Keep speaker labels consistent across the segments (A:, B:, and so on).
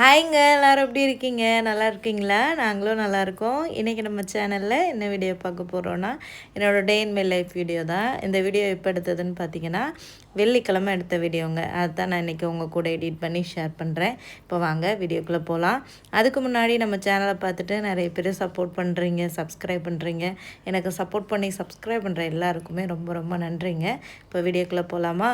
A: ஹாய்ங்க எல்லோரும் எப்படி இருக்கீங்க நல்லா இருக்கீங்களா நாங்களும் நல்லாயிருக்கோம் இன்றைக்கி நம்ம சேனலில் என்ன வீடியோ பார்க்க போகிறோன்னா என்னோடய day in my life video தான் இந்த வீடியோ எப்போ எடுத்ததுன்னு பார்த்தீங்கன்னா வெள்ளிக்கிழமை எடுத்த வீடியோங்க அதுதான் நான் இன்றைக்கி உங்கள் கூட எடிட் பண்ணி ஷேர் பண்ணுறேன் இப்போ வாங்க வீடியோக்குள்ளே போகலாம் அதுக்கு முன்னாடி நம்ம சேனலை பார்த்துட்டு நிறைய பேர் சப்போர்ட் பண்ணுறீங்க சப்ஸ்கிரைப் பண்ணுறீங்க எனக்கு சப்போர்ட் பண்ணி சப்ஸ்கிரைப் பண்ணுற எல்லாருக்குமே ரொம்ப ரொம்ப நன்றிங்க இப்போ வீடியோக்குள்ளே போகலாமா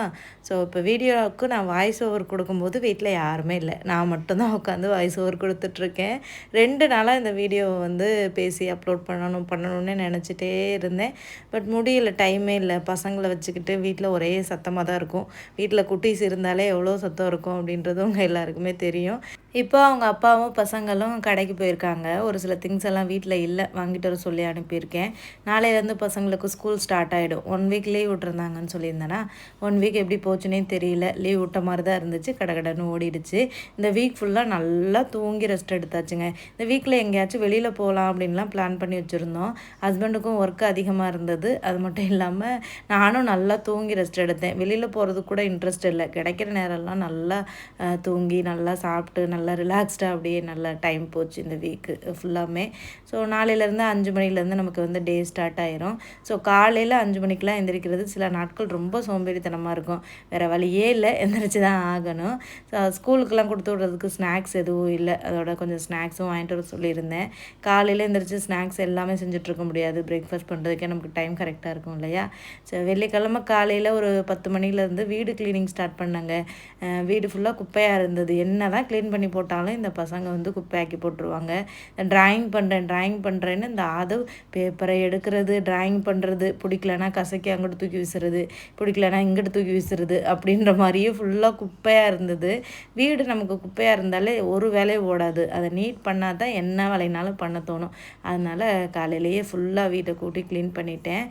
A: ஸோ இப்போ வீடியோவுக்கு நான் வாய்ஸ் ஓவர் கொடுக்கும்போது வீட்டில் யாருமே இல்லை நான் மட்டும்தான் உட்காந்து வாய்ஸ் ஓவர் கொடுத்துட்ருக்கேன் ரெண்டு நாளாக இந்த வீடியோவை வந்து பேசி அப்லோட் பண்ணணும் பண்ணணும்னு நினச்சிட்டே இருந்தேன் பட் முடியல டைமே இல்லை பசங்களை வச்சுக்கிட்டு வீட்டில் ஒரே சத்தமாக தான் தான் இருக்கும் வீட்டில் குட்டீஸ் இருந்தாலே எவ்வளோ சத்தம் இருக்கும் அப்படின்றது உங்கள் எல்லாருக்குமே தெரியும் இப்போ அவங்க அப்பாவும் பசங்களும் கடைக்கு போயிருக்காங்க ஒரு சில திங்ஸ் எல்லாம் வீட்டில் இல்லை வாங்கிட்டு வர சொல்லி அனுப்பியிருக்கேன் நாளையிலேருந்து பசங்களுக்கு ஸ்கூல் ஸ்டார்ட் ஆகிடும் ஒன் வீக் லீவ் விட்டுருந்தாங்கன்னு சொல்லியிருந்தேன்னா ஒன் வீக் எப்படி போச்சுன்னே தெரியல லீவ் விட்ட மாதிரி தான் இருந்துச்சு கடகடன்னு ஓடிடுச்சு இந்த வீக் ஃபுல்லாக நல்லா தூங்கி ரெஸ்ட் எடுத்தாச்சுங்க இந்த வீக்கில் எங்கேயாச்சும் வெளியில் போகலாம் அப்படின்லாம் பிளான் பண்ணி வச்சுருந்தோம் ஹஸ்பண்டுக்கும் ஒர்க் அதிகமாக இருந்தது அது மட்டும் இல்லாமல் நானும் நல்லா தூங்கி ரெஸ்ட் எடுத்தேன் வெளியில் போகிறதுக்கு கூட இன்ட்ரெஸ்ட் இல்லை கிடைக்கிற நேரம்லாம் நல்லா தூங்கி நல்லா சாப்பிட்டு நல்லா நல்லா ரிலாக்ஸ்டாக அப்படியே நல்லா டைம் போச்சு இந்த வீக்கு ஃபுல்லாமே ஸோ நாளையிலேருந்து அஞ்சு மணிலேருந்து நமக்கு வந்து டே ஸ்டார்ட் ஆயிரும் ஸோ காலையில் அஞ்சு மணிக்கெலாம் எந்திரிக்கிறது சில நாட்கள் ரொம்ப சோம்பேறித்தனமாக இருக்கும் வேறு வழியே இல்லை எந்திரிச்சு தான் ஆகணும் ஸோ ஸ்கூலுக்கெலாம் கொடுத்து விட்றதுக்கு ஸ்நாக்ஸ் எதுவும் இல்லை அதோட கொஞ்சம் ஸ்நாக்ஸும் வாங்கிட்டு வர சொல்லியிருந்தேன் காலையில் எந்திரிச்சு ஸ்நாக்ஸ் எல்லாமே செஞ்சுட்ருக்க முடியாது பிரேக்ஃபாஸ்ட் பண்ணுறதுக்கே நமக்கு டைம் கரெக்டாக இருக்கும் இல்லையா ஸோ வெள்ளிக்கிழமை காலையில் ஒரு பத்து மணிலேருந்து வீடு க்ளீனிங் ஸ்டார்ட் பண்ணாங்க வீடு ஃபுல்லாக குப்பையாக இருந்தது என்ன தான் க்ளீன் பண்ணி போட்டாலும் இந்த பசங்க வந்து குப்பையாக்கி போட்டுருவாங்க ட்ராயிங் பண்ணுறேன் ட்ராயிங் பண்ணுறேன்னு இந்த அதை பேப்பரை எடுக்கிறது ட்ராயிங் பண்ணுறது பிடிக்கலனா கசக்கி அங்கிட்டு தூக்கி வீசுறது பிடிக்கலனா இங்கிட்டு தூக்கி வீசுறது அப்படின்ற மாதிரியே ஃபுல்லாக குப்பையாக இருந்தது வீடு நமக்கு குப்பையாக இருந்தாலே ஒரு வேலையை ஓடாது அதை நீட் பண்ணால் தான் என்ன வேலைனாலும் பண்ண தோணும் அதனால் காலையிலேயே ஃபுல்லாக வீட்டை கூட்டி க்ளீன் பண்ணிட்டேன்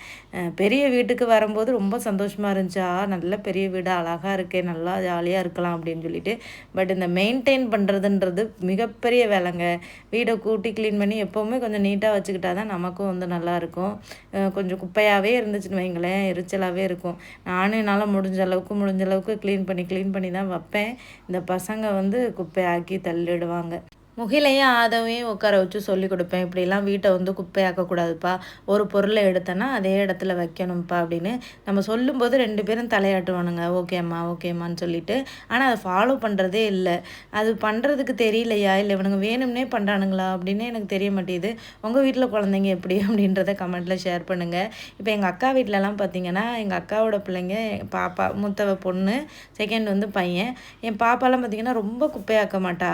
A: பெரிய வீட்டுக்கு வரும்போது ரொம்ப சந்தோஷமாக இருந்துச்சா நல்ல பெரிய வீடு அழகாக இருக்கே நல்லா ஜாலியாக இருக்கலாம் அப்படின்னு சொல்லிட்டு பட் இந்த மெயின்டைன் பண்ணுற பண்ணுறதுன்றது மிகப்பெரிய வேலைங்க வீடை கூட்டி க்ளீன் பண்ணி எப்போவுமே கொஞ்சம் நீட்டாக வச்சுக்கிட்டா தான் நமக்கும் வந்து நல்லாயிருக்கும் கொஞ்சம் குப்பையாகவே இருந்துச்சுன்னு வைங்களேன் எரிச்சலாகவே இருக்கும் நானும் என்னால் முடிஞ்ச அளவுக்கு முடிஞ்ச அளவுக்கு க்ளீன் பண்ணி க்ளீன் பண்ணி தான் வைப்பேன் இந்த பசங்க வந்து குப்பையாக்கி தள்ளிடுவாங்க முகிலையும் ஆதவையும் உட்கார வச்சு சொல்லி கொடுப்பேன் இப்படிலாம் வீட்டை வந்து குப்பையாக்கக்கூடாதுப்பா ஒரு பொருளை எடுத்தேன்னா அதே இடத்துல வைக்கணும்ப்பா அப்படின்னு நம்ம சொல்லும்போது ரெண்டு பேரும் தலையாட்டுவானுங்க ஓகேம்மா ஓகேம்மான்னு சொல்லிட்டு ஆனால் அதை ஃபாலோ பண்ணுறதே இல்லை அது பண்ணுறதுக்கு தெரியலையா இல்லை இவனுங்க வேணும்னே பண்ணுறானுங்களா அப்படின்னு எனக்கு தெரிய மாட்டேது உங்கள் வீட்டில் குழந்தைங்க எப்படி அப்படின்றத கமெண்ட்டில் ஷேர் பண்ணுங்கள் இப்போ எங்கள் அக்கா வீட்டிலலாம் பார்த்தீங்கன்னா எங்கள் அக்காவோட பிள்ளைங்க பாப்பா மூத்தவ பொண்ணு செகண்ட் வந்து பையன் என் பாப்பாலாம் பார்த்திங்கன்னா ரொம்ப குப்பையாக்க மாட்டா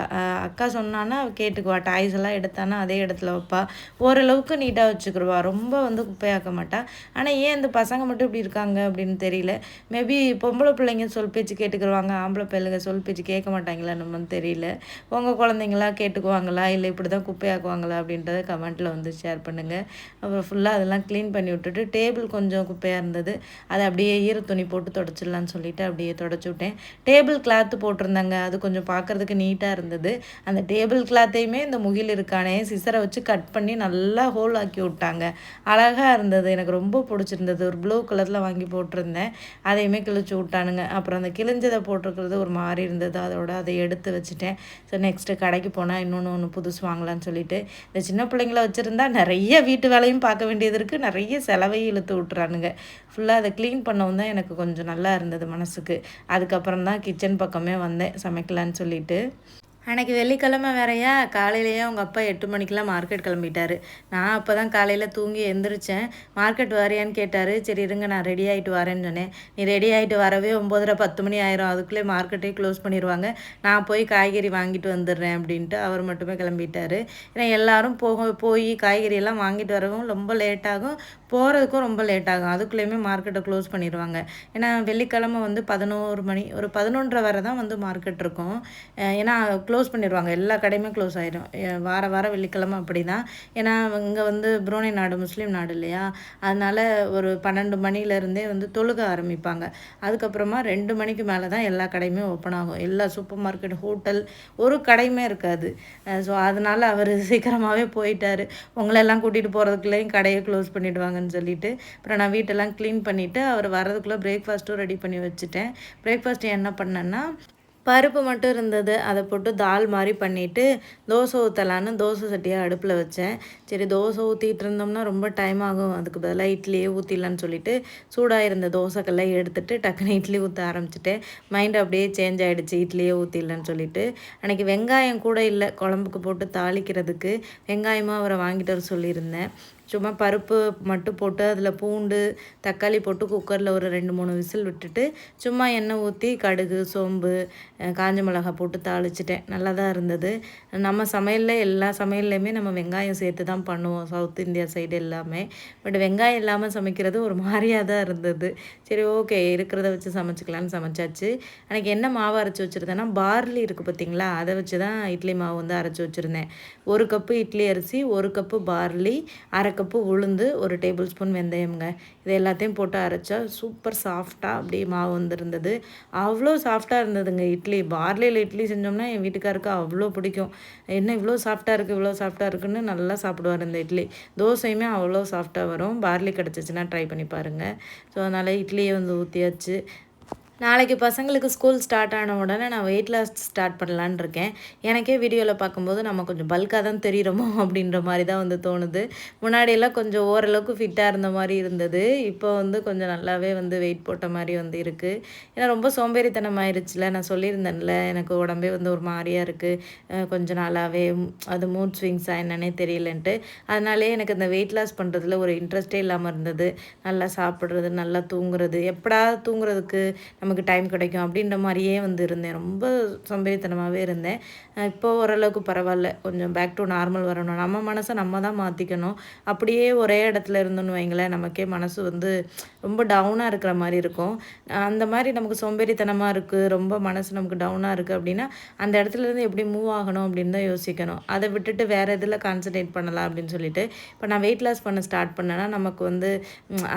A: அக்கா சொன்னான் எடுத்தான்னா கேட்டுக்குவா டாய்ஸ் எல்லாம் எடுத்தானா அதே இடத்துல வைப்பா ஓரளவுக்கு நீட்டாக வச்சுக்கிடுவா ரொம்ப வந்து குப்பையாக்க மாட்டா ஆனால் ஏன் இந்த பசங்க மட்டும் இப்படி இருக்காங்க அப்படின்னு தெரியல மேபி பொம்பளை பிள்ளைங்க சொல் பேச்சு கேட்டுக்கிடுவாங்க ஆம்பளை பிள்ளைங்க சொல் பேச்சு கேட்க மாட்டாங்களா நம்மன்னு தெரியல உங்கள் குழந்தைங்களா கேட்டுக்குவாங்களா இல்லை இப்படி தான் குப்பையாக்குவாங்களா அப்படின்றத கமெண்ட்டில் வந்து ஷேர் பண்ணுங்கள் அப்புறம் ஃபுல்லாக அதெல்லாம் க்ளீன் பண்ணி விட்டுட்டு டேபிள் கொஞ்சம் குப்பையாக இருந்தது அதை அப்படியே ஈர துணி போட்டு தொடச்சிடலான்னு சொல்லிட்டு அப்படியே தொடச்சி விட்டேன் டேபிள் கிளாத்து போட்டிருந்தாங்க அது கொஞ்சம் பார்க்குறதுக்கு நீட்டாக இருந்தது அந்த டேபிள் டேபிள் கிளாத்தையுமே இந்த முகில் இருக்கானே சிசரை வச்சு கட் பண்ணி நல்லா ஹோல் ஆக்கி விட்டாங்க அழகாக இருந்தது எனக்கு ரொம்ப பிடிச்சிருந்தது ஒரு ப்ளூ கலரில் வாங்கி போட்டிருந்தேன் அதையுமே கிழிச்சு விட்டானுங்க அப்புறம் அந்த கிழிஞ்சதை போட்டிருக்கிறது ஒரு மாதிரி இருந்தது அதோட அதை எடுத்து வச்சுட்டேன் ஸோ நெக்ஸ்ட்டு கடைக்கு போனால் இன்னொன்று ஒன்று புதுசு வாங்கலாம்னு சொல்லிட்டு இந்த சின்ன பிள்ளைங்கள வச்சுருந்தா நிறைய வீட்டு வேலையும் பார்க்க வேண்டியது இருக்குது நிறைய செலவையும் இழுத்து விட்டுறானுங்க ஃபுல்லாக அதை க்ளீன் பண்ணவும் தான் எனக்கு கொஞ்சம் நல்லா இருந்தது மனசுக்கு அதுக்கப்புறம் தான் கிச்சன் பக்கமே வந்தேன் சமைக்கலான்னு சொல்லிட்டு அன்றைக்கி வெள்ளிக்கிழமை வேறையா காலையிலேயே அவங்க அப்பா எட்டு மணிக்கெலாம் மார்க்கெட் கிளம்பிட்டாரு நான் அப்போ தான் காலையில் தூங்கி எந்திரிச்சேன் மார்க்கெட் வரையான்னு கேட்டார் சரி இருங்க நான் ரெடி ஆகிட்டு வரேன்னு சொன்னேன் நீ ரெடி ஆகிட்டு வரவே ஒம்போதரை பத்து மணி ஆயிரும் அதுக்குள்ளே மார்க்கெட்டே க்ளோஸ் பண்ணிடுவாங்க நான் போய் காய்கறி வாங்கிட்டு வந்துடுறேன் அப்படின்ட்டு அவர் மட்டுமே கிளம்பிட்டார் ஏன்னா எல்லோரும் போக போய் காய்கறியெல்லாம் வாங்கிட்டு வரவும் ரொம்ப லேட்டாகும் போகிறதுக்கும் ரொம்ப லேட்டாகும் அதுக்குள்ளேயுமே மார்க்கெட்டை க்ளோஸ் பண்ணிடுவாங்க ஏன்னா வெள்ளிக்கிழமை வந்து பதினோரு மணி ஒரு பதினொன்றரை வரை தான் வந்து மார்க்கெட் இருக்கும் ஏன்னா க்ளோஸ் பண்ணிடுவாங்க எல்லா கடையுமே க்ளோஸ் ஆகிடும் வார வாரம் வெள்ளிக்கிழமை அப்படி தான் ஏன்னா இங்கே வந்து புரோனி நாடு முஸ்லீம் நாடு இல்லையா அதனால் ஒரு பன்னெண்டு மணிலேருந்தே வந்து தொழுக ஆரம்பிப்பாங்க அதுக்கப்புறமா ரெண்டு மணிக்கு மேலே தான் எல்லா கடையுமே ஓப்பன் ஆகும் எல்லா சூப்பர் மார்க்கெட் ஹோட்டல் ஒரு கடையுமே இருக்காது ஸோ அதனால் அவர் சீக்கிரமாகவே போயிட்டார் உங்களெல்லாம் கூட்டிகிட்டு போகிறதுக்குள்ளேயும் கடையை க்ளோஸ் பண்ணிவிடுவாங்கன்னு சொல்லிட்டு அப்புறம் நான் வீட்டெல்லாம் க்ளீன் பண்ணிவிட்டு அவர் வரதுக்குள்ளே பிரேக்ஃபாஸ்ட்டும் ரெடி பண்ணி வச்சுட்டேன் பிரேக்ஃபாஸ்ட் என்ன பண்ணேன்னா பருப்பு மட்டும் இருந்தது அதை போட்டு தால் மாதிரி பண்ணிவிட்டு தோசை ஊற்றலான்னு தோசை சட்டியாக அடுப்பில் வச்சேன் சரி தோசை ஊற்றிட்டு இருந்தோம்னா ரொம்ப டைம் ஆகும் அதுக்கு பதிலாக இட்லியே ஊற்றிடலான்னு சொல்லிட்டு சூடாக இருந்த தோசைக்கெல்லாம் எடுத்துட்டு டக்குன்னு இட்லி ஊற்ற ஆரம்பிச்சிட்டேன் மைண்ட் அப்படியே சேஞ்ச் ஆகிடுச்சு இட்லியே ஊற்றிடலான்னு சொல்லிட்டு அன்றைக்கி வெங்காயம் கூட இல்லை குழம்புக்கு போட்டு தாளிக்கிறதுக்கு வெங்காயமாக அவரை வாங்கிட்டு வர சொல்லியிருந்தேன் சும்மா பருப்பு மட்டும் போட்டு அதில் பூண்டு தக்காளி போட்டு குக்கரில் ஒரு ரெண்டு மூணு விசில் விட்டுட்டு சும்மா எண்ணெய் ஊற்றி கடுகு சோம்பு காஞ்ச மிளகா போட்டு தாளிச்சிட்டேன் நல்லா தான் இருந்தது நம்ம சமையலில் எல்லா சமையல்லையுமே நம்ம வெங்காயம் சேர்த்து தான் பண்ணுவோம் சவுத் இந்தியா சைடு எல்லாமே பட் வெங்காயம் இல்லாமல் சமைக்கிறது ஒரு மாதிரியாக தான் இருந்தது சரி ஓகே இருக்கிறத வச்சு சமைச்சிக்கலான்னு சமைச்சாச்சு அன்றைக்கி என்ன மாவு அரைச்சி வச்சுருந்தேன்னா பார்லி இருக்குது பார்த்தீங்களா அதை வச்சு தான் இட்லி மாவு வந்து அரைச்சி வச்சுருந்தேன் ஒரு கப்பு இட்லி அரிசி ஒரு கப்பு பார்லி அரை கப்பு உளுந்து ஒரு டேபிள் ஸ்பூன் வெந்தயம்ங்க இது எல்லாத்தையும் போட்டு அரைச்சா சூப்பர் சாஃப்டாக அப்படியே மாவு வந்துருந்தது அவ்வளோ சாஃப்டாக இருந்ததுங்க இட்லி பார்லியில் இட்லி செஞ்சோம்னா என் வீட்டுக்காருக்கு அவ்வளோ பிடிக்கும் என்ன இவ்வளோ சாஃப்டாக இருக்குது இவ்வளோ சாஃப்டாக இருக்குன்னு நல்லா சாப்பிடுவார் இந்த இட்லி தோசையுமே அவ்வளோ சாஃப்டாக வரும் பார்லி கிடச்சிச்சின்னா ட்ரை பண்ணி பாருங்கள் ஸோ அதனால் இட்லியை வந்து ஊற்றியாச்சு நாளைக்கு பசங்களுக்கு ஸ்கூல் ஸ்டார்ட் ஆன உடனே நான் வெயிட் லாஸ் ஸ்டார்ட் பண்ணலான் இருக்கேன் எனக்கே வீடியோவில் பார்க்கும்போது நம்ம கொஞ்சம் பல்காக தான் தெரியுறோமோ அப்படின்ற மாதிரி தான் வந்து தோணுது முன்னாடியெல்லாம் கொஞ்சம் ஓரளவுக்கு ஃபிட்டாக இருந்த மாதிரி இருந்தது இப்போ வந்து கொஞ்சம் நல்லாவே வந்து வெயிட் போட்ட மாதிரி வந்து இருக்குது ஏன்னா ரொம்ப சோம்பேறித்தனம் ஆயிடுச்சுல நான் சொல்லியிருந்தேன்ல எனக்கு உடம்பே வந்து ஒரு மாதிரியாக இருக்குது கொஞ்சம் நாளாகவே அது மூட் ஸ்விங்ஸாக என்னன்னே தெரியலன்ட்டு அதனாலே எனக்கு இந்த வெயிட் லாஸ் பண்ணுறதுல ஒரு இன்ட்ரெஸ்டே இல்லாமல் இருந்தது நல்லா சாப்பிட்றது நல்லா தூங்குறது எப்படா தூங்குறதுக்கு நம்ம நமக்கு டைம் கிடைக்கும் அப்படின்ற மாதிரியே வந்து இருந்தேன் ரொம்ப சம்பேத்தனமாகவே இருந்தேன் இப்போ ஓரளவுக்கு பரவாயில்ல கொஞ்சம் பேக் டு நார்மல் வரணும் நம்ம மனசை நம்ம தான் மாற்றிக்கணும் அப்படியே ஒரே இடத்துல இருந்தோன்னு வைங்களேன் நமக்கே மனசு வந்து ரொம்ப டவுனாக இருக்கிற மாதிரி இருக்கும் அந்த மாதிரி நமக்கு சோம்பேறித்தனமாக இருக்குது ரொம்ப மனசு நமக்கு டவுனாக இருக்குது அப்படின்னா அந்த இடத்துலேருந்து எப்படி மூவ் ஆகணும் அப்படின்னு தான் யோசிக்கணும் அதை விட்டுட்டு வேறு இதில் கான்சன்ட்ரேட் பண்ணலாம் அப்படின்னு சொல்லிட்டு இப்போ நான் வெயிட் லாஸ் பண்ண ஸ்டார்ட் பண்ணேன்னா நமக்கு வந்து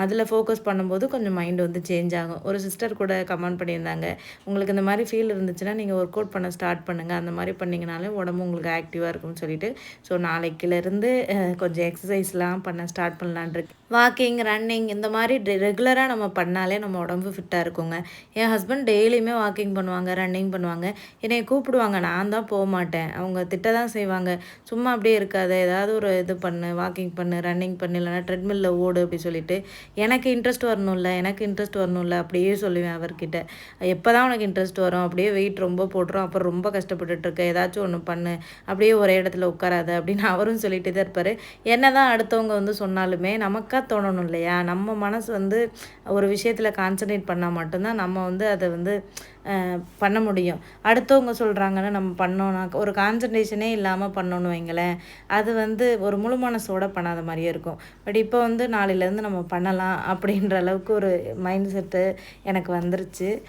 A: அதில் ஃபோக்கஸ் பண்ணும்போது கொஞ்சம் மைண்டு வந்து சேஞ்ச் ஆகும் ஒரு சிஸ்டர் கூட கமெண்ட் கமெண்ட் பண்ணியிருந்தாங்க உங்களுக்கு இந்த மாதிரி ஃபீல் இருந்துச்சுன்னா நீங்கள் ஒர்க் அவுட் பண்ண ஸ்டார்ட் பண்ணுங்கள் அந்த மாதிரி பண்ணிங்கனாலே உடம்பு உங்களுக்கு ஆக்டிவாக இருக்கும்னு சொல்லிட்டு ஸோ நாளைக்கிலேருந்து கொஞ்சம் எக்ஸசைஸ்லாம் பண்ண ஸ்டார்ட் பண்ணலான் இருக்கு வாக்கிங் ரன்னிங் இந்த மாதிரி ரெகுலராக நம்ம பண்ணாலே நம்ம உடம்பு ஃபிட்டாக இருக்குங்க என் ஹஸ்பண்ட் டெய்லியுமே வாக்கிங் பண்ணுவாங்க ரன்னிங் பண்ணுவாங்க என்னை கூப்பிடுவாங்க நான் தான் போக மாட்டேன் அவங்க திட்ட தான் செய்வாங்க சும்மா அப்படியே இருக்காத ஏதாவது ஒரு இது பண்ணு வாக்கிங் பண்ணு ரன்னிங் பண்ணு இல்லைனா ட்ரெட்மில்லில் ஓடு அப்படி சொல்லிட்டு எனக்கு இன்ட்ரெஸ்ட் வரணும்ல எனக்கு இன்ட்ரெஸ்ட் இல்லை அப்படியே சொல்லுவேன் அவர்கிட்ட என்கிட்ட எப்போ தான் உனக்கு இன்ட்ரெஸ்ட் வரும் அப்படியே வெயிட் ரொம்ப போட்டுரும் அப்புறம் ரொம்ப கஷ்டப்பட்டுட்ருக்க ஏதாச்சும் ஒன்று பண்ணு அப்படியே ஒரே இடத்துல உட்காராத அப்படின்னு அவரும் சொல்லிட்டு தான் இருப்பார் என்ன தான் அடுத்தவங்க வந்து சொன்னாலுமே நமக்காக தோணணும் இல்லையா நம்ம மனசு வந்து ஒரு விஷயத்தில் கான்சன்ட்ரேட் பண்ணால் மட்டும்தான் நம்ம வந்து அதை வந்து பண்ண முடியும் அடுத்தவங்க சொல்கிறாங்கன்னு நம்ம பண்ணோன்னா ஒரு கான்சன்ட்ரேஷனே இல்லாமல் பண்ணணும் வைங்களேன் அது வந்து ஒரு முழு மனசோட பண்ணாத மாதிரியே இருக்கும் பட் இப்போ வந்து நாளையிலேருந்து நம்ம பண்ணலாம் அப்படின்ற அளவுக்கு ஒரு மைண்ட் செட்டு எனக்கு வந்துருச்சு você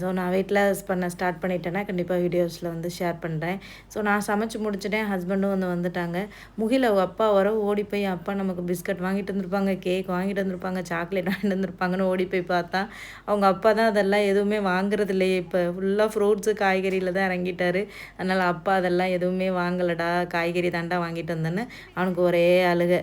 A: ஸோ நான் வெயிட் லாஸ் பண்ண ஸ்டார்ட் பண்ணிட்டேன்னா கண்டிப்பாக வீடியோஸில் வந்து ஷேர் பண்ணுறேன் ஸோ நான் சமைச்சு முடிச்சுட்டேன் ஹஸ்பண்டும் வந்து வந்துட்டாங்க முகில அப்பா வர ஓடி போய் அப்பா நமக்கு பிஸ்கட் வாங்கிட்டு வந்திருப்பாங்க கேக் வாங்கிட்டு வந்திருப்பாங்க சாக்லேட் வாங்கிட்டு வந்திருப்பாங்கன்னு ஓடி போய் பார்த்தா அவங்க அப்பா தான் அதெல்லாம் எதுவுமே வாங்குறது இல்லையே இப்போ ஃபுல்லாக ஃப்ரூட்ஸு காய்கறியில் தான் இறங்கிட்டார் அதனால் அப்பா அதெல்லாம் எதுவுமே வாங்கலடா காய்கறி தாண்டா வாங்கிட்டு வந்தேன்னு அவனுக்கு ஒரே அழுக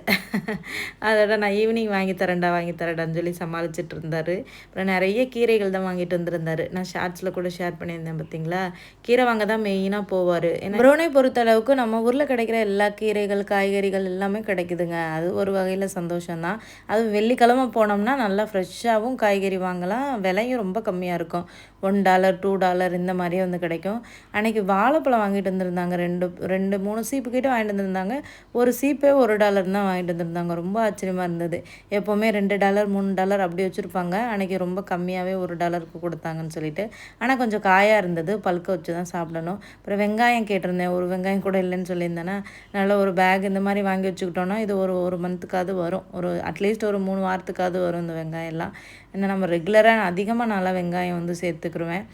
A: அதோட நான் ஈவினிங் வாங்கி தரேன்டா வாங்கி தரேன்டான்னு சொல்லி சமாளிச்சுட்டு இருந்தார் அப்புறம் நிறைய கீரைகள் தான் வாங்கிட்டு வந்திருந்தார் போவார் நான் ஷார்ட்ஸில் கூட ஷேர் பண்ணியிருந்தேன் பார்த்தீங்களா கீரை வாங்க தான் மெயினாக போவார் ஏன்னா பொறுத்த அளவுக்கு நம்ம ஊரில் கிடைக்கிற எல்லா கீரைகள் காய்கறிகள் எல்லாமே கிடைக்குதுங்க அது ஒரு வகையில் சந்தோஷம்தான் அது வெள்ளிக்கிழமை போனோம்னா நல்லா ஃப்ரெஷ்ஷாகவும் காய்கறி வாங்கலாம் விலையும் ரொம்ப கம்மியாக இருக்கும் ஒன் டாலர் டூ டாலர் இந்த மாதிரியே வந்து கிடைக்கும் அன்றைக்கி வாழைப்பழம் வாங்கிட்டு வந்துருந்தாங்க ரெண்டு ரெண்டு மூணு சீப்பு கிட்டே வாங்கிட்டு வந்துருந்தாங்க ஒரு சீப்பே ஒரு டாலர் தான் வாங்கிட்டு வந்துருந்தாங்க ரொம்ப ஆச்சரியமாக இருந்தது எப்போவுமே ரெண்டு டாலர் மூணு டாலர் அப்படி வச்சுருப்பாங்க அன்றைக்கி ரொம்ப கம்மியாகவே ஒரு டாலருக்கு கொடுத்தாங்கன்னு அப்படின்னு சொல்லிட்டு ஆனால் கொஞ்சம் காயாக இருந்தது பழுக்க வச்சு தான் சாப்பிடணும் அப்புறம் வெங்காயம் கேட்டிருந்தேன் ஒரு வெங்காயம் கூட இல்லைன்னு சொல்லியிருந்தேன்னா நல்ல ஒரு பேக் இந்த மாதிரி வாங்கி வச்சுக்கிட்டோன்னா இது ஒரு ஒரு மந்த்துக்காவது வரும் ஒரு அட்லீஸ்ட் ஒரு மூணு வாரத்துக்காவது வரும் இந்த வெங்காயம்லாம் இன்னும் நம்ம ரெகுலராக அதிகமாக நல்லா வெங்காயம் வந்து சேர்த்துக்குருவேன்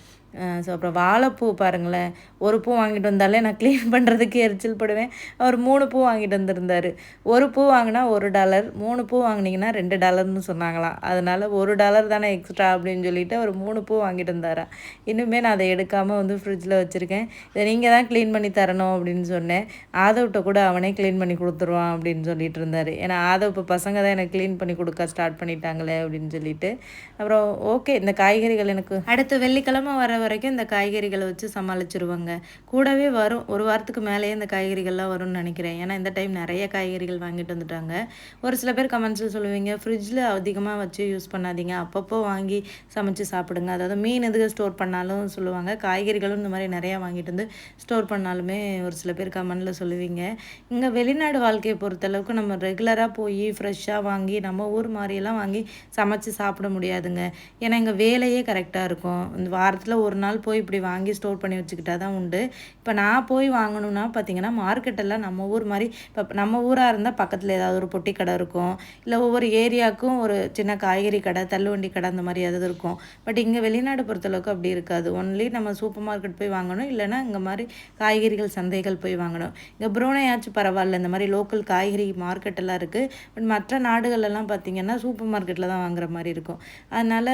A: ஸோ அப்புறம் வாழைப்பூ பாருங்களேன் ஒரு பூ வாங்கிட்டு வந்தாலே நான் க்ளீன் பண்ணுறதுக்கு எரிச்சல் படுவேன் அவர் மூணு பூ வாங்கிட்டு வந்திருந்தார் ஒரு பூ வாங்கினா ஒரு டாலர் மூணு பூ வாங்கினீங்கன்னா ரெண்டு டாலர்னு சொன்னாங்களாம் அதனால் ஒரு டாலர் தானே எக்ஸ்ட்ரா அப்படின்னு சொல்லிட்டு அவர் மூணு பூ வாங்கிட்டு வந்தாரா இன்னுமே நான் அதை எடுக்காமல் வந்து ஃப்ரிட்ஜில் வச்சுருக்கேன் இதை நீங்கள் தான் க்ளீன் பண்ணி தரணும் அப்படின்னு சொன்னேன் ஆதவட்ட கூட அவனே க்ளீன் பண்ணி கொடுத்துருவான் அப்படின்னு சொல்லிட்டு இருந்தார் ஏன்னா ஆதவ் இப்போ பசங்க தான் எனக்கு க்ளீன் பண்ணி கொடுக்க ஸ்டார்ட் பண்ணிட்டாங்களே அப்படின்னு சொல்லிட்டு அப்புறம் ஓகே இந்த காய்கறிகள் எனக்கு அடுத்த வெள்ளிக்கிழமை வர வரைக்கும் இந்த காய்கறிகளை வச்சு சமாளிச்சிருவாங்க கூடவே வரும் ஒரு வாரத்துக்கு மேலேயே இந்த காய்கறிகள்லாம் வரும்னு நினைக்கிறேன் ஏன்னா இந்த டைம் நிறைய காய்கறிகள் வாங்கிட்டு வந்துட்டாங்க ஒரு சில பேர் கமெண்ட்ஸில் சொல்லுவீங்க ஃப்ரிட்ஜில் அதிகமாக வச்சு யூஸ் பண்ணாதீங்க அப்பப்போ வாங்கி சமைச்சு சாப்பிடுங்க அதாவது மீன் எதுக்கு ஸ்டோர் பண்ணாலும் சொல்லுவாங்க காய்கறிகளும் இந்த மாதிரி நிறையா வாங்கிட்டு வந்து ஸ்டோர் பண்ணாலுமே ஒரு சில பேர் கமெண்டில் சொல்லுவீங்க இங்கே வெளிநாடு வாழ்க்கையை பொறுத்தளவுக்கு நம்ம ரெகுலராக போய் ஃப்ரெஷ்ஷாக வாங்கி நம்ம ஊர் மாதிரியெல்லாம் வாங்கி சமைச்சு சாப்பிட முடியாதுங்க ஏன்னா எங்கள் வேலையே கரெக்டாக இருக்கும் இந்த வாரத்தில் ஒரு நாள் போய் இப்படி வாங்கி ஸ்டோர் பண்ணி வச்சுக்கிட்டா தான் உண்டு இப்போ நான் போய் வாங்கணும்னா பார்த்தீங்கன்னா மார்க்கெட்டெல்லாம் நம்ம ஊர் மாதிரி இப்போ நம்ம ஊராக இருந்தால் பக்கத்தில் ஏதாவது ஒரு பொட்டி கடை இருக்கும் இல்லை ஒவ்வொரு ஏரியாவுக்கும் ஒரு சின்ன காய்கறி கடை தள்ளுவண்டி கடை அந்த மாதிரி ஏதாவது இருக்கும் பட் இங்கே வெளிநாடு பொறுத்தளவுக்கு அப்படி இருக்காது ஒன்லி நம்ம சூப்பர் மார்க்கெட் போய் வாங்கணும் இல்லைனா இங்கே மாதிரி காய்கறிகள் சந்தைகள் போய் வாங்கணும் இங்கே புரோனையாச்சும் பரவாயில்ல இந்த மாதிரி லோக்கல் காய்கறி மார்க்கெட்டெல்லாம் இருக்குது பட் மற்ற நாடுகளெல்லாம் பார்த்திங்கன்னா சூப்பர் மார்க்கெட்டில் தான் வாங்குற மாதிரி இருக்கும் அதனால்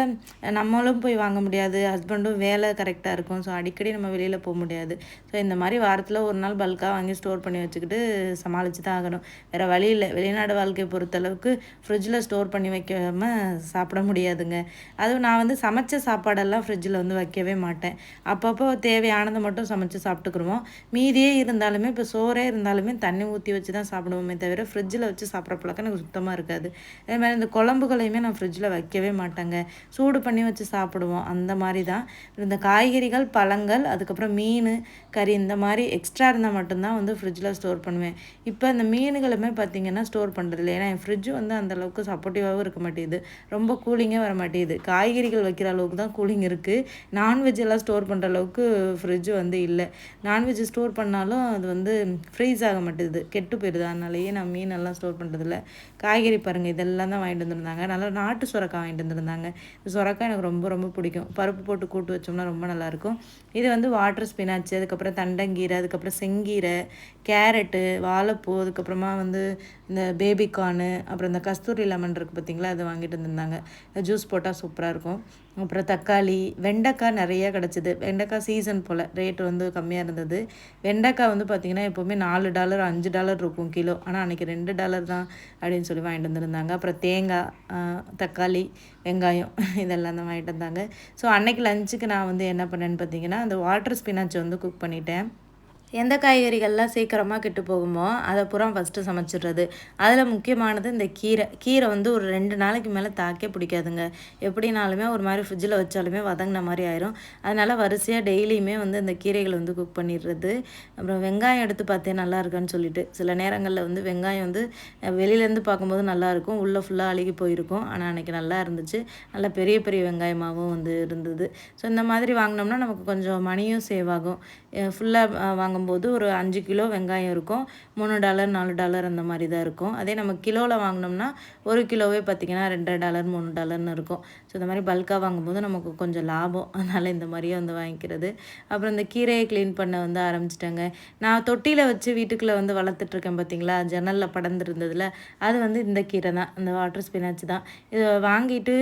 A: நம்மளும் போய் வாங்க முடியாது ஹஸ்பண்டும் வேலை கரெக்டாக இருக்கும் ஸோ அடிக்கடி நம்ம வெளியில் போக முடியாது ஸோ இந்த மாதிரி வாரத்தில் ஒரு நாள் பல்காக வாங்கி ஸ்டோர் பண்ணி வச்சுக்கிட்டு சமாளித்து தான் ஆகணும் வேறு வழி இல்லை வெளிநாடு வாழ்க்கையை பொறுத்தளவுக்கு ஃப்ரிட்ஜில் ஸ்டோர் பண்ணி வைக்காமல் சாப்பிட முடியாதுங்க அதுவும் நான் வந்து சமைச்ச சாப்பாடெல்லாம் ஃப்ரிட்ஜில் வந்து வைக்கவே மாட்டேன் அப்பப்போ தேவையானதை மட்டும் சமைச்சு சாப்பிட்டுக்குருவோம் மீதியே இருந்தாலுமே இப்போ சோறே இருந்தாலுமே தண்ணி ஊற்றி வச்சு தான் சாப்பிடுவோமே தவிர ஃப்ரிட்ஜில் வச்சு சாப்பிட்ற பழக்கம் எனக்கு சுத்தமாக இருக்காது அதே மாதிரி இந்த குழம்புகளையுமே நான் ஃப்ரிட்ஜில் வைக்கவே மாட்டேன் மாட்டாங்க சூடு பண்ணி வச்சு சாப்பிடுவோம் அந்த மாதிரி தான் இந்த காய்கறிகள் பழங்கள் அதுக்கப்புறம் மீன் கறி இந்த மாதிரி எக்ஸ்ட்ரா இருந்தால் மட்டும்தான் வந்து ஃப்ரிட்ஜில் ஸ்டோர் பண்ணுவேன் இப்போ இந்த மீன்களுமே பார்த்திங்கன்னா ஸ்டோர் பண்ணுறதில்ல ஏன்னா என் ஃப்ரிட்ஜு வந்து அந்தளவுக்கு சப்போர்ட்டிவாகவும் இருக்க மாட்டேங்குது ரொம்ப கூலிங்கே வர மாட்டேங்குது காய்கறிகள் வைக்கிற அளவுக்கு தான் கூலிங் இருக்குது நான்வெஜ் எல்லாம் ஸ்டோர் பண்ணுற அளவுக்கு ஃப்ரிட்ஜு வந்து இல்லை நான்வெஜ் ஸ்டோர் பண்ணாலும் அது வந்து ஃப்ரீஸ் ஆக மாட்டேது கெட்டு போயிடுது அதனாலேயே நான் மீனெல்லாம் ஸ்டோர் பண்ணுறதில்ல காய்கறி பாருங்கள் இதெல்லாம் தான் வாங்கிட்டு வந்துருந்தாங்க நல்லா நாட்டு சுரக்காய் வாங்கிட்டு வந்து தந்திருந்தாங்க இந்த எனக்கு ரொம்ப ரொம்ப பிடிக்கும் பருப்பு போட்டு கூட்டு வச்சோம்னா ரொம்ப நல்லாயிருக்கும் இது வந்து வாட்டர் ஸ்பினாச்சு அதுக்கப்புறம் தண்டங்கீரை அதுக்கப்புறம் செங்கீரை கேரட்டு வாழைப்பூ அதுக்கப்புறமா வந்து இந்த பேபிகார்னு அப்புறம் இந்த கஸ்தூரி லெமன் இருக்குது பார்த்திங்களா அது வாங்கிட்டு வந்திருந்தாங்க ஜூஸ் போட்டால் சூப்பராக இருக்கும் அப்புறம் தக்காளி வெண்டைக்காய் நிறையா கிடச்சிது வெண்டைக்காய் சீசன் போல் ரேட் வந்து கம்மியாக இருந்தது வெண்டைக்காய் வந்து பார்த்திங்கன்னா எப்போவுமே நாலு டாலர் அஞ்சு டாலர் இருக்கும் கிலோ ஆனால் அன்றைக்கி ரெண்டு டாலர் தான் அப்படின்னு சொல்லி வாங்கிட்டு வந்துருந்தாங்க அப்புறம் தேங்காய் தக்காளி வெங்காயம் இதெல்லாம் தான் வாங்கிட்டு வந்தாங்க ஸோ அன்னைக்கு லஞ்சுக்கு நான் வந்து என்ன பண்ணேன்னு பார்த்தீங்கன்னா அந்த வாட்டர் ஸ்பினாச் வந்து குக் பண்ணிட்டேன் எந்த காய்கறிகள்லாம் சீக்கிரமாக கெட்டு போகுமோ அதை பூரா ஃபஸ்ட்டு சமைச்சிடுறது அதில் முக்கியமானது இந்த கீரை கீரை வந்து ஒரு ரெண்டு நாளைக்கு மேலே தாக்கே பிடிக்காதுங்க எப்படினாலுமே ஒரு மாதிரி ஃப்ரிட்ஜில் வச்சாலுமே வதங்கின மாதிரி ஆயிரும் அதனால் வரிசையாக டெய்லியுமே வந்து இந்த கீரைகளை வந்து குக் பண்ணிடுறது அப்புறம் வெங்காயம் எடுத்து பார்த்தே நல்லா இருக்கான்னு சொல்லிட்டு சில நேரங்களில் வந்து வெங்காயம் வந்து வெளியிலேருந்து பார்க்கும்போது நல்லாயிருக்கும் உள்ளே ஃபுல்லாக அழுகி போயிருக்கும் ஆனால் அன்றைக்கி நல்லா இருந்துச்சு நல்லா பெரிய பெரிய வெங்காயமாகவும் வந்து இருந்தது ஸோ இந்த மாதிரி வாங்கினோம்னா நமக்கு கொஞ்சம் மணியும் சேவ் ஆகும் ஃபுல்லாக வாங்கும் வாங்கும்போது ஒரு அஞ்சு கிலோ வெங்காயம் இருக்கும் மூணு டாலர் நாலு டாலர் அந்த மாதிரி தான் இருக்கும் அதே நம்ம கிலோவில் வாங்கினோம்னா ஒரு கிலோவே பார்த்திங்கன்னா ரெண்டரை டாலர் மூணு டாலர்னு இருக்கும் ஸோ இந்த மாதிரி பல்காக வாங்கும்போது நமக்கு கொஞ்சம் லாபம் அதனால் இந்த மாதிரியே வந்து வாங்கிக்கிறது அப்புறம் இந்த கீரையை க்ளீன் பண்ண வந்து ஆரம்பிச்சிட்டாங்க நான் தொட்டியில் வச்சு வீட்டுக்குள்ளே வந்து வளர்த்துட்ருக்கேன் பார்த்தீங்களா ஜன்னலில் படர்ந்துருந்ததில் அது வந்து இந்த கீரை தான் இந்த வாட்டர் ஸ்பினாச்சு தான் இதை வாங்கிட்டு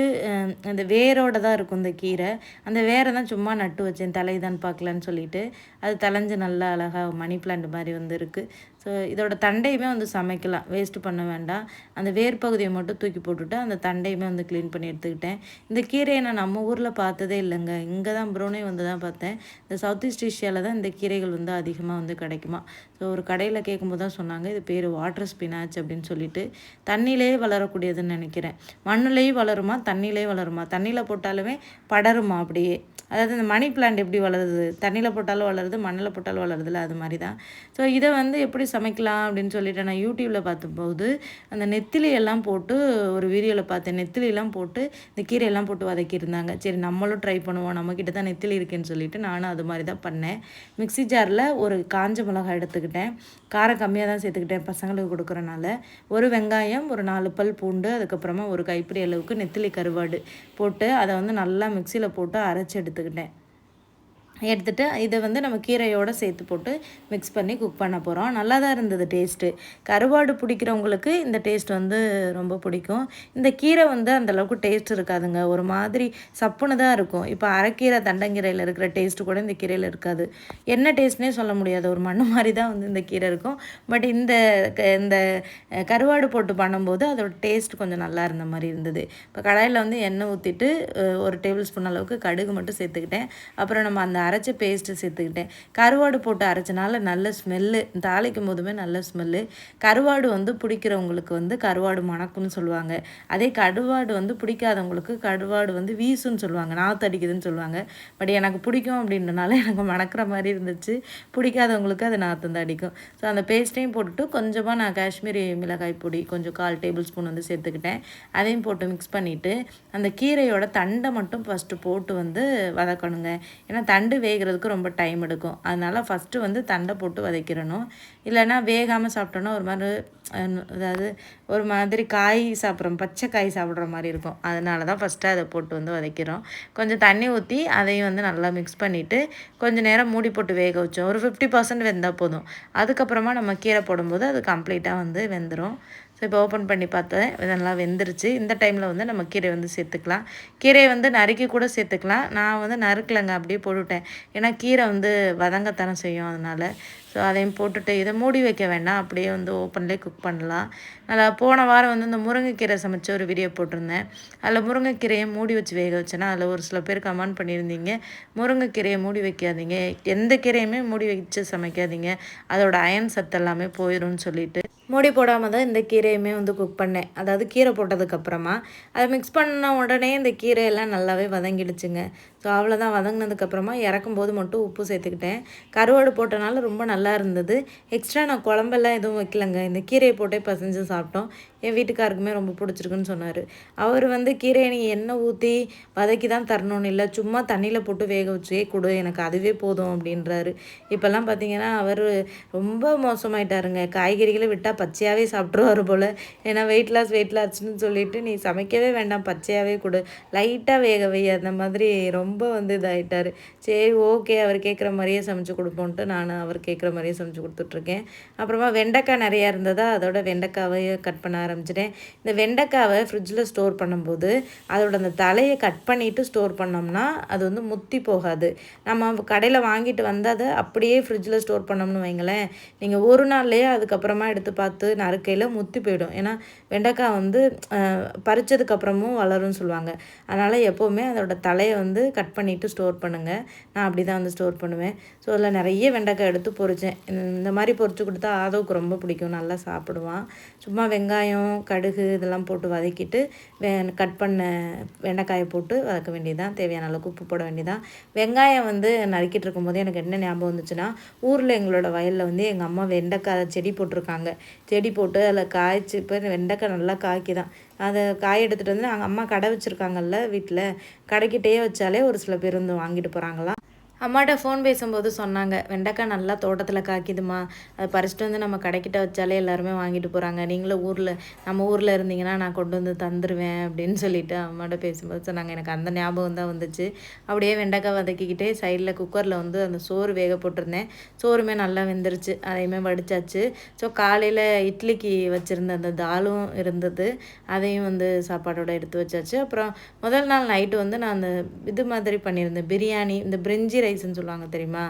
A: அந்த வேரோட தான் இருக்கும் இந்த கீரை அந்த வேரை தான் சும்மா நட்டு வச்சேன் தலை தான் பார்க்கலான்னு சொல்லிட்டு அது தலைஞ்சு நல்லா அழகாக அழகாக மணி பிளான்ட் மாதிரி வந்திருக்கு ஸோ இதோட தண்டையுமே வந்து சமைக்கலாம் வேஸ்ட்டு பண்ண வேண்டாம் அந்த வேர் பகுதியை மட்டும் தூக்கி போட்டுவிட்டு அந்த தண்டையுமே வந்து க்ளீன் பண்ணி எடுத்துக்கிட்டேன் இந்த கீரையை நான் நம்ம ஊரில் பார்த்ததே இல்லைங்க இங்கே தான் ப்ரௌனே வந்து தான் பார்த்தேன் இந்த சவுத் ஈஸ்ட் ஏஷியாவில் தான் இந்த கீரைகள் வந்து அதிகமாக வந்து கிடைக்குமா ஸோ ஒரு கடையில் கேட்கும்போது தான் சொன்னாங்க இது பேர் வாட்டர் ஸ்பினாச் அப்படின்னு சொல்லிட்டு தண்ணியிலே வளரக்கூடியதுன்னு நினைக்கிறேன் மண்ணுலேயும் வளருமா தண்ணியிலே வளருமா தண்ணியில் போட்டாலுமே படருமா அப்படியே அதாவது இந்த மணி பிளான்ட் எப்படி வளருது தண்ணியில் போட்டாலும் வளருது மண்ணில் போட்டாலும் வளருதுல அது மாதிரி தான் ஸோ இதை வந்து எப்படி சமைக்கலாம் அப்படின்னு சொல்லிட்டு நான் யூடியூப்பில் பார்த்தபோது அந்த நெத்திலியெல்லாம் போட்டு ஒரு வீடியோவில் பார்த்தேன் நெத்திலியெல்லாம் போட்டு இந்த கீரையெல்லாம் போட்டு வதக்கியிருந்தாங்க சரி நம்மளும் ட்ரை பண்ணுவோம் நம்மக்கிட்ட தான் நெத்திலி இருக்குன்னு சொல்லிட்டு நானும் அது மாதிரி தான் பண்ணேன் மிக்சி ஜாரில் ஒரு காஞ்ச மிளகாய் எடுத்துக்கிட்டேன் காரம் கம்மியாக தான் சேர்த்துக்கிட்டேன் பசங்களுக்கு கொடுக்குறனால ஒரு வெங்காயம் ஒரு நாலு பல் பூண்டு அதுக்கப்புறமா ஒரு கைப்பிடி அளவுக்கு நெத்திலி கருவாடு போட்டு அதை வந்து நல்லா மிக்சியில் போட்டு அரைச்சி எடுத்துக்கிட்டேன் எடுத்துகிட்டு இதை வந்து நம்ம கீரையோடு சேர்த்து போட்டு மிக்ஸ் பண்ணி குக் பண்ண போகிறோம் நல்லா தான் இருந்தது டேஸ்ட்டு கருவாடு பிடிக்கிறவங்களுக்கு இந்த டேஸ்ட் வந்து ரொம்ப பிடிக்கும் இந்த கீரை வந்து அந்தளவுக்கு டேஸ்ட் இருக்காதுங்க ஒரு மாதிரி சப்புன்னு தான் இருக்கும் இப்போ அரைக்கீரை தண்டங்கீரையில் இருக்கிற டேஸ்ட்டு கூட இந்த கீரையில் இருக்காது என்ன டேஸ்ட்னே சொல்ல முடியாது ஒரு மண் மாதிரி தான் வந்து இந்த கீரை இருக்கும் பட் இந்த இந்த கருவாடு போட்டு பண்ணும்போது அதோட டேஸ்ட் கொஞ்சம் நல்லா இருந்த மாதிரி இருந்தது இப்போ கடாயில் வந்து எண்ணெய் ஊற்றிட்டு ஒரு டேபிள் ஸ்பூன் அளவுக்கு கடுகு மட்டும் சேர்த்துக்கிட்டேன் அப்புறம் நம்ம அந்த அரைச்சி பேஸ்ட்டு சேர்த்துக்கிட்டேன் கருவாடு போட்டு அரைச்சனால நல்ல ஸ்மெல்லு தாளிக்கும் போதுமே நல்ல ஸ்மெல்லு கருவாடு வந்து பிடிக்கிறவங்களுக்கு வந்து கருவாடு மணக்குன்னு சொல்லுவாங்க அதே கருவாடு வந்து பிடிக்காதவங்களுக்கு கருவாடு வந்து வீசுன்னு சொல்லுவாங்க நாத்தடிக்குதுன்னு சொல்லுவாங்க பட் எனக்கு பிடிக்கும் அப்படின்றனால எனக்கு மணக்கிற மாதிரி இருந்துச்சு பிடிக்காதவங்களுக்கு அது நாத்தம் அடிக்கும் ஸோ அந்த பேஸ்ட்டையும் போட்டுட்டு கொஞ்சமாக நான் காஷ்மீரி மிளகாய் பொடி கொஞ்சம் கால் டேபிள் ஸ்பூன் வந்து சேர்த்துக்கிட்டேன் அதையும் போட்டு மிக்ஸ் பண்ணிவிட்டு அந்த கீரையோட தண்டை மட்டும் ஃபஸ்ட்டு போட்டு வந்து வதக்கணுங்க ஏன்னா தண்டு வேகிறதுக்கு ரொம்ப டைம் எடுக்கும் அதனால் ஃபஸ்ட்டு வந்து தண்டை போட்டு வதக்கிடணும் இல்லைன்னா வேகாமல் சாப்பிட்டோன்னா ஒரு மாதிரி அதாவது ஒரு மாதிரி காய் சாப்பிட்றோம் பச்சை காய் சாப்பிட்ற மாதிரி இருக்கும் அதனால தான் ஃபஸ்ட்டு அதை போட்டு வந்து வதக்கிறோம் கொஞ்சம் தண்ணி ஊற்றி அதையும் வந்து நல்லா மிக்ஸ் பண்ணிவிட்டு கொஞ்சம் நேரம் மூடி போட்டு வேக வச்சோம் ஒரு ஃபிஃப்டி பர்சன்ட் வெந்தால் போதும் அதுக்கப்புறமா நம்ம கீரை போடும்போது அது கம்ப்ளீட்டாக வந்து வெந்துடும் ஸோ இப்போ ஓப்பன் பண்ணி பார்த்தேன் இதெல்லாம் வெந்துருச்சு இந்த டைமில் வந்து நம்ம கீரை வந்து சேர்த்துக்கலாம் கீரையை வந்து நறுக்கி கூட சேர்த்துக்கலாம் நான் வந்து நறுக்கலைங்க அப்படியே போட்டுவிட்டேன் ஏன்னா கீரை வந்து வதங்கத்தானே செய்யும் அதனால் ஸோ அதையும் போட்டுட்டு இதை மூடி வைக்க வேண்டாம் அப்படியே வந்து ஓப்பன்லேயே குக் பண்ணலாம் அதில் போன வாரம் வந்து இந்த முருங்கைக்கீரை சமைச்ச ஒரு வீடியோ போட்டிருந்தேன் அதில் முருங்கைக்கீரையை மூடி வச்சு வேக வச்சேன்னா அதில் ஒரு சில பேர் கமெண்ட் பண்ணியிருந்தீங்க முருங்கைக்கீரையை மூடி வைக்காதீங்க எந்த கீரையுமே மூடி வச்சு சமைக்காதீங்க அதோட அயன் சத்து எல்லாமே போயிடும்னு சொல்லிட்டு மூடி போடாமல் தான் இந்த கீரையுமே வந்து குக் பண்ணேன் அதாவது கீரை போட்டதுக்கப்புறமா அதை மிக்ஸ் பண்ண உடனே இந்த கீரையெல்லாம் நல்லாவே வதங்கிடுச்சுங்க ஸோ அவ்வளோதான் வதங்கினதுக்கப்புறமா இறக்கும்போது மட்டும் உப்பு சேர்த்துக்கிட்டேன் கருவாடு போட்டனால ரொம்ப நல்லா இருந்தது எக்ஸ்ட்ரா நான் குழம்பெல்லாம் எதுவும் வைக்கலங்க இந்த கீரையை போட்டே பசைஞ்சு சாப்பிட்டேன் சாப்பிட்டோம் என் வீட்டுக்காருக்குமே ரொம்ப பிடிச்சிருக்குன்னு சொன்னார் அவர் வந்து கீரையை நீ எண்ணெய் ஊற்றி வதக்கி தான் தரணும்னு இல்லை சும்மா தண்ணியில் போட்டு வேக வச்சே கொடு எனக்கு அதுவே போதும் அப்படின்றாரு இப்போல்லாம் பார்த்தீங்கன்னா அவர் ரொம்ப மோசமாயிட்டாருங்க காய்கறிகளை விட்டால் பச்சையாகவே சாப்பிட்ருவார் போல் ஏன்னா வெயிட் லாஸ் வெயிட் லாஸ்ன்னு சொல்லிட்டு நீ சமைக்கவே வேண்டாம் பச்சையாகவே கொடு லைட்டாக வேக வை அந்த மாதிரி ரொம்ப வந்து இதாகிட்டார் சரி ஓகே அவர் கேட்குற மாதிரியே சமைச்சு கொடுப்போன்ட்டு நான் அவர் கேட்குற மாதிரியே சமைச்சு கொடுத்துட்ருக்கேன் அப்புறமா வெண்டைக்காய் நிறையா இருந்ததா அதோட வெண்டைக்காவே கட் பண்ண ஆரம்பிச்சிட்டேன் இந்த வெண்டைக்காவை ஃப்ரிட்ஜில் ஸ்டோர் பண்ணும்போது அதோட அந்த தலையை கட் பண்ணிவிட்டு ஸ்டோர் பண்ணோம்னா அது வந்து முத்தி போகாது நம்ம கடையில் வாங்கிட்டு வந்து அதை அப்படியே ஃப்ரிட்ஜில் ஸ்டோர் பண்ணோம்னு வைங்களேன் நீங்கள் ஒரு நாள்லேயே அதுக்கப்புறமா எடுத்து பார்த்து நறுக்கையில் முத்தி போயிடும் ஏன்னா வெண்டைக்காய் வந்து பறித்ததுக்கப்புறமும் வளரும்னு சொல்லுவாங்க அதனால் எப்போவுமே அதோட தலையை வந்து கட் பண்ணிவிட்டு ஸ்டோர் பண்ணுங்கள் நான் அப்படி தான் வந்து ஸ்டோர் பண்ணுவேன் ஸோ அதில் நிறைய வெண்டைக்காய் எடுத்து பொறிச்சேன் இந்த மாதிரி பொறிச்சு கொடுத்தா ஆதோவுக்கு ரொம்ப பிடிக்கும் நல்லா சாப்பிடுவான் சும்மா வெங்காயம் வெங்காயம் கடுகு இதெல்லாம் போட்டு வதக்கிட்டு வே கட் பண்ண வெண்டைக்காயை போட்டு வதக்க வேண்டியதுதான் தேவையான அளவுக்கு உப்பு போட வேண்டியதான் வெங்காயம் வந்து நறுக்கிட்டு இருக்கும்போது எனக்கு என்ன ஞாபகம் வந்துச்சுன்னா ஊரில் எங்களோட வயலில் வந்து எங்கள் அம்மா வெண்டைக்காய் செடி போட்டிருக்காங்க செடி போட்டு அதில் காய்ச்சி இப்போ வெண்டைக்காய் நல்லா காய்க்கு தான் அதை காய் எடுத்துகிட்டு வந்து நாங்கள் அம்மா கடை வச்சுருக்காங்கல்ல வீட்டில் கடைக்கிட்டே வச்சாலே ஒரு சில பேர் வந்து வாங்கிட்டு போகிறாங்களாம் அம்மாட்ட ஃபோன் பேசும்போது சொன்னாங்க வெண்டைக்காய் நல்லா தோட்டத்தில் காய்க்குதுமா அதை பறிச்சுட்டு வந்து நம்ம கடைக்கிட்ட வச்சாலே எல்லாருமே வாங்கிட்டு போகிறாங்க நீங்களும் ஊரில் நம்ம ஊரில் இருந்தீங்கன்னா நான் கொண்டு வந்து தந்துடுவேன் அப்படின்னு சொல்லிட்டு அம்மாட்ட பேசும்போது சொன்னாங்க எனக்கு அந்த ஞாபகம் தான் வந்துச்சு அப்படியே வெண்டைக்காய் வதக்கிக்கிட்டே சைடில் குக்கரில் வந்து அந்த சோறு வேக போட்டிருந்தேன் சோறுமே நல்லா வெந்துருச்சு அதையுமே வடித்தாச்சு ஸோ காலையில் இட்லிக்கு வச்சுருந்த அந்த தாலும் இருந்தது அதையும் வந்து சாப்பாடோடு எடுத்து வச்சாச்சு அப்புறம் முதல் நாள் நைட்டு வந்து நான் அந்த இது மாதிரி பண்ணியிருந்தேன் பிரியாணி இந்த பிரிஞ்சி ரைஸ் ரைஸ்ன்னு சொல்லுவாங்க தெரியுமா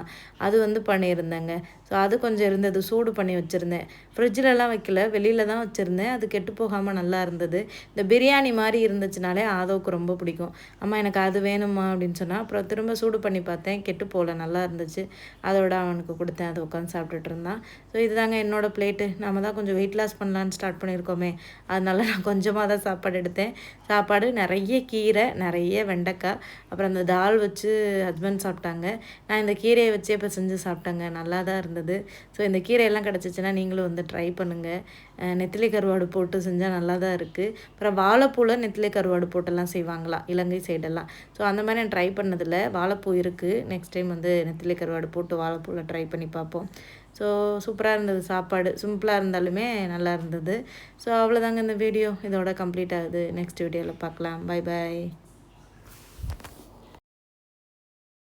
A: அது வந்து பண்ணியிருந்தேங்க ஸோ அது கொஞ்சம் இருந்தது சூடு பண்ணி வச்சுருந்தேன் ஃப்ரிட்ஜிலலாம் வைக்கல வெளியில் தான் வச்சுருந்தேன் அது கெட்டு போகாமல் நல்லா இருந்தது இந்த பிரியாணி மாதிரி இருந்துச்சுனாலே ஆதோவுக்கு ரொம்ப பிடிக்கும் அம்மா எனக்கு அது வேணுமா அப்படின்னு சொன்னால் அப்புறம் திரும்ப சூடு பண்ணி பார்த்தேன் கெட்டு போகல நல்லா இருந்துச்சு அதோட அவனுக்கு கொடுத்தேன் அதை உட்காந்து சாப்பிட்டுட்டு இருந்தான் ஸோ இதுதாங்க என்னோடய பிளேட்டு நம்ம தான் கொஞ்சம் வெயிட் லாஸ் பண்ணலான்னு ஸ்டார்ட் பண்ணியிருக்கோமே அதனால நான் கொஞ்சமாக தான் சாப்பாடு எடுத்தேன் சாப்பாடு நிறைய கீரை நிறைய வெண்டைக்காய் அப்புறம் அந்த தால் வச்சு ஹஸ்பண்ட் சாப்பிட்டாங்க நான் இந்த கீரையை வச்சே இப்போ செஞ்சு சாப்பிட்டேங்க நல்லா தான் இருந்தது ஸோ இந்த கீரையெல்லாம் கிடச்சிச்சின்னா நீங்களும் வந்து ட்ரை பண்ணுங்கள் நெத்திலி கருவாடு போட்டு செஞ்சால் நல்லா தான் இருக்குது அப்புறம் வாழைப்பூவில் நெத்திலி கருவாடு போட்டெல்லாம் செய்வாங்களா இலங்கை சைடெல்லாம் ஸோ அந்த மாதிரி நான் ட்ரை பண்ணதில் வாழைப்பூ இருக்குது நெக்ஸ்ட் டைம் வந்து நெத்திலி கருவாடு போட்டு வாழைப்பூவில் ட்ரை பண்ணி பார்ப்போம் ஸோ சூப்பராக இருந்தது சாப்பாடு சிம்பிளாக இருந்தாலுமே நல்லா இருந்தது ஸோ அவ்வளோதாங்க இந்த வீடியோ இதோட கம்ப்ளீட் ஆகுது நெக்ஸ்ட் வீடியோவில் பார்க்கலாம் பாய் பாய்